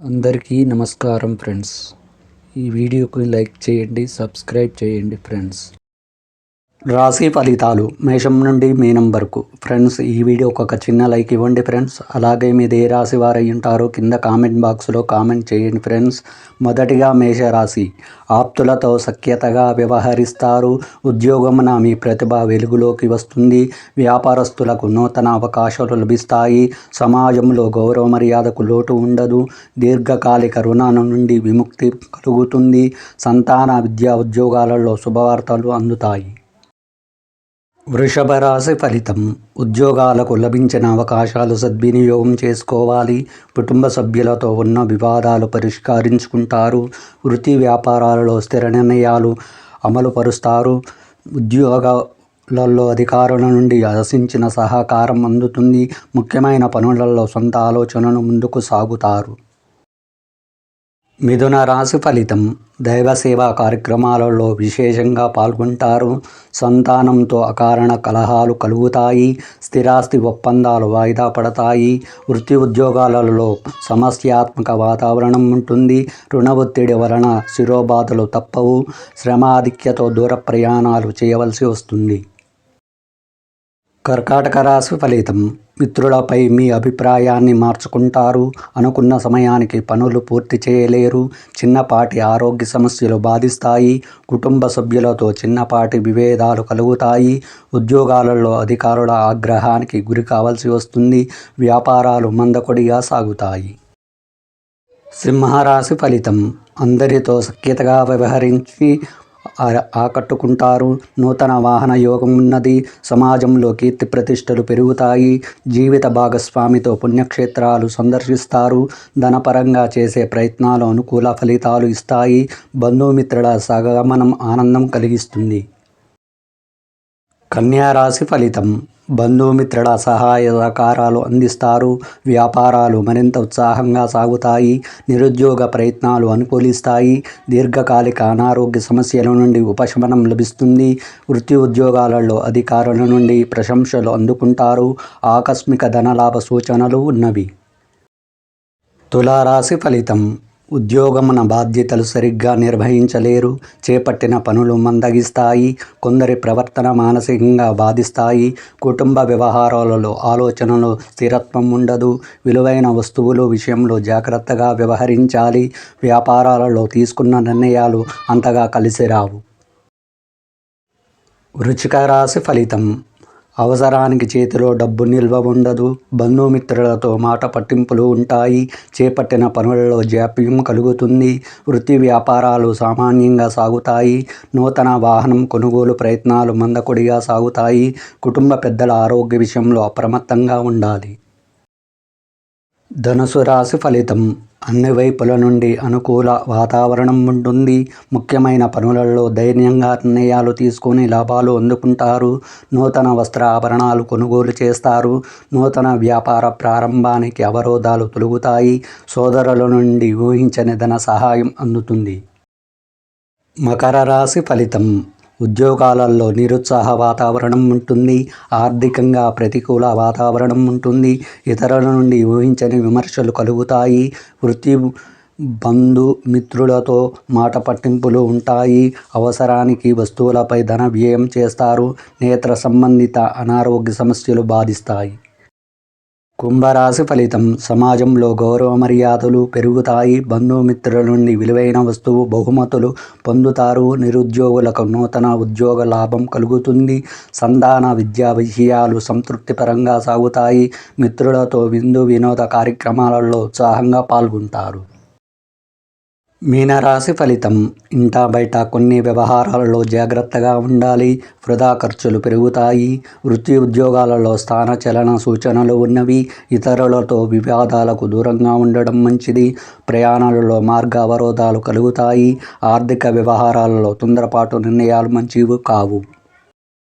అందరికీ నమస్కారం ఫ్రెండ్స్. ఈ వీడియోకి లైక్ చేయండి సబ్స్క్రైబ్ చేయండి ఫ్రెండ్స్. రాశి ఫలితాలు మేషం నుండి మీనం వరకు. ఫ్రెండ్స్ ఈ వీడియోకి ఒక చిన్న లైక్ ఇవ్వండి ఫ్రెండ్స్. అలాగే మీది ఏ రాశి వారు ఉంటారో కింద కామెంట్ బాక్స్లో కామెంట్ చేయండి ఫ్రెండ్స్. మొదటిగా మేషరాశి. ఆప్తులతో సఖ్యతగా వ్యవహరిస్తారు. ఉద్యోగమున మీ ప్రతిభ వెలుగులోకి వస్తుంది. వ్యాపారస్తులకు నూతన అవకాశాలు లభిస్తాయి. సమాజంలో గౌరవ మర్యాదకు లోటు ఉండదు. దీర్ఘకాలిక రుణాల నుండి విముక్తి కలుగుతుంది. సంతాన విద్యా ఉద్యోగాలలో శుభవార్తలు అందుతాయి. వృషభ రాశి ఫలితం. ఉద్యోగాలకు లభించిన అవకాశాలు సద్వినియోగం చేసుకోవాలి. కుటుంబ సభ్యులతో ఉన్న వివాదాలు పరిష్కరించుకుంటారు. వృత్తి వ్యాపారాలలో స్థిర నిర్ణయాలు అమలుపరుస్తారు. ఉద్యోగాలలో అధికారుల నుండి ఆశించిన సహకారం అందుతుంది. ముఖ్యమైన పనులలో సొంత ఆలోచనను ముందుకు సాగుతారు. మిథున రాశి ఫలితం దైవ సేవా కార్యక్రమాలలో విశేషంగా పాల్గొంటారు. సంతానంతో అకారణ కలహాలు కలుగుతాయి. స్థిరాస్తి ఒప్పందాలు వాయిదా పడతాయి. వృత్తి ఉద్యోగాలలో సమస్యాత్మక వాతావరణం ఉంటుంది. రుణ ఒత్తిడి వలన శిరోబాధలు తప్పవు. శ్రమాధిక్యతో దూర ప్రయాణాలు చేయవలసి వస్తుంది. కర్కాటక రాశి ఫలితం. మిత్రులపై మీ అభిప్రాయాన్ని మార్చుకుంటారు. అనుకున్న సమయానికి పనులు పూర్తి చేయలేరు. చిన్నపాటి ఆరోగ్య సమస్యలు బాధిస్తాయి. కుటుంబ సభ్యులతో చిన్నపాటి విభేదాలు కలుగుతాయి. ఉద్యోగాలలో అధికారుల ఆగ్రహానికి గురి కావాల్సి వస్తుంది. వ్యాపారాలు మందకొడిగా సాగుతాయి. సింహరాశి ఫలితం. అందరితో సఖ్యతగా వ్యవహరించి ఆకట్టుకుంటారు. నూతన వాహన యోగం ఉన్నది. సమాజంలో కీర్తి ప్రతిష్టలు పెరుగుతాయి. జీవిత భాగస్వామితో పుణ్యక్షేత్రాలు సందర్శిస్తారు. ధనపరంగా చేసే ప్రయత్నాలు అనుకూల ఫలితాలు ఇస్తాయి. బంధుమిత్రుల సగమనం ఆనందం కలిగిస్తుంది. కన్యారాశి ఫలితం. బంధుమిత్రుల సహాయ సహకారాలు అందిస్తారు. వ్యాపారాలు మరింత ఉత్సాహంగా సాగుతాయి. నిరుద్యోగ ప్రయత్నాలు అనుకూలిస్తాయి. దీర్ఘకాలిక అనారోగ్య సమస్యల నుండి ఉపశమనం లభిస్తుంది. వృత్తి ఉద్యోగాలలో అధికారుల నుండి ప్రశంసలు అందుకుంటారు. ఆకస్మిక ధనలాభ సూచనలు ఉన్నవి. తులారాశి ఫలితం. ఉద్యోగమున బాధ్యతలు సరిగ్గా నిర్వహించలేరు. చేపట్టిన పనులు మందగిస్తాయి. కొందరి ప్రవర్తన మానసికంగా బాధిస్తాయి. కుటుంబ వ్యవహారాలలో ఆలోచనలు స్థిరత్వం ఉండదు. విలువైన వస్తువులు విషయంలో జాగ్రత్తగా వ్యవహరించాలి. వ్యాపారాలలో తీసుకున్న నిర్ణయాలు అంతగా కలిసి రావు. వృచిక రాశి ఫలితం. అవసరానికి చేతిలో డబ్బు నిల్వ ఉండదు. బంధుమిత్రులతో మాట పట్టింపులు ఉంటాయి. చేపట్టిన పనులలో జాప్యం కలుగుతుంది. వృత్తి వ్యాపారాలు సామాన్యంగా సాగుతాయి. నూతన వాహనం కొనుగోలు ప్రయత్నాలు మందకొడిగా సాగుతాయి. కుటుంబ పెద్దల ఆరోగ్య విషయంలో అప్రమత్తంగా ఉండాలి. ధనుసు రాశి ఫలితం. అన్ని వైపుల నుండి అనుకూల వాతావరణం ఉంటుంది. ముఖ్యమైన పనులలో ధైర్యంగా నిర్ణయాలు తీసుకొని లాభాలు అందుకుంటారు. నూతన వస్త్ర ఆభరణాలు కొనుగోలు చేస్తారు. నూతన వ్యాపార ప్రారంభానికి అవరోధాలు తొలుగుతాయి. సోదరుల నుండి ఊహించని ధన సహాయం అందుతుంది. మకర రాశి ఫలితం. ఉద్యోగాలలో నిరుత్సాహ వాతావరణం ఉంటుంది ఆర్థికంగా ప్రతికూల వాతావరణం ఉంటుంది ఇతరుల నుండి ఊహించని విమర్శలు కలుగుతాయి వృత్తి బంధు మిత్రులతో మాట పట్టింపులు ఉంటాయి అవసరానికి వస్తువులపై ధన వ్యయం చేస్తారు నేత్ర సంబంధిత అనారోగ్య సమస్యలు బాధిస్తాయి. కుంభరాశి ఫలితం. సమాజంలో గౌరవ మర్యాదలు పెరుగుతాయి. బంధుమిత్రుల నుండి విలువైన వస్తువు బహుమతులు పొందుతారు. నిరుద్యోగులకు నూతన ఉద్యోగ లాభం కలుగుతుంది. సంధాన విద్యా విషయాలు సంతృప్తిపరంగా సాగుతాయి. మిత్రులతో విందు వినోద కార్యక్రమాలలో ఉత్సాహంగా పాల్గొంటారు. మీనరాశి ఫలితం. ఇంటా బయట కొన్ని వ్యవహారాలలో జాగ్రత్తగా ఉండాలి. వృధా ఖర్చులు పెరుగుతాయి. వృత్తి ఉద్యోగాలలో స్థాన చలన సూచనలు ఉన్నవి. ఇతరులతో వివాదాలకు దూరంగా ఉండడం మంచిది. ప్రయాణాలలో మార్గ అవరోధాలు కలుగుతాయి. ఆర్థిక వ్యవహారాలలో తొందరపాటు నిర్ణయాలు మంచివి కావు.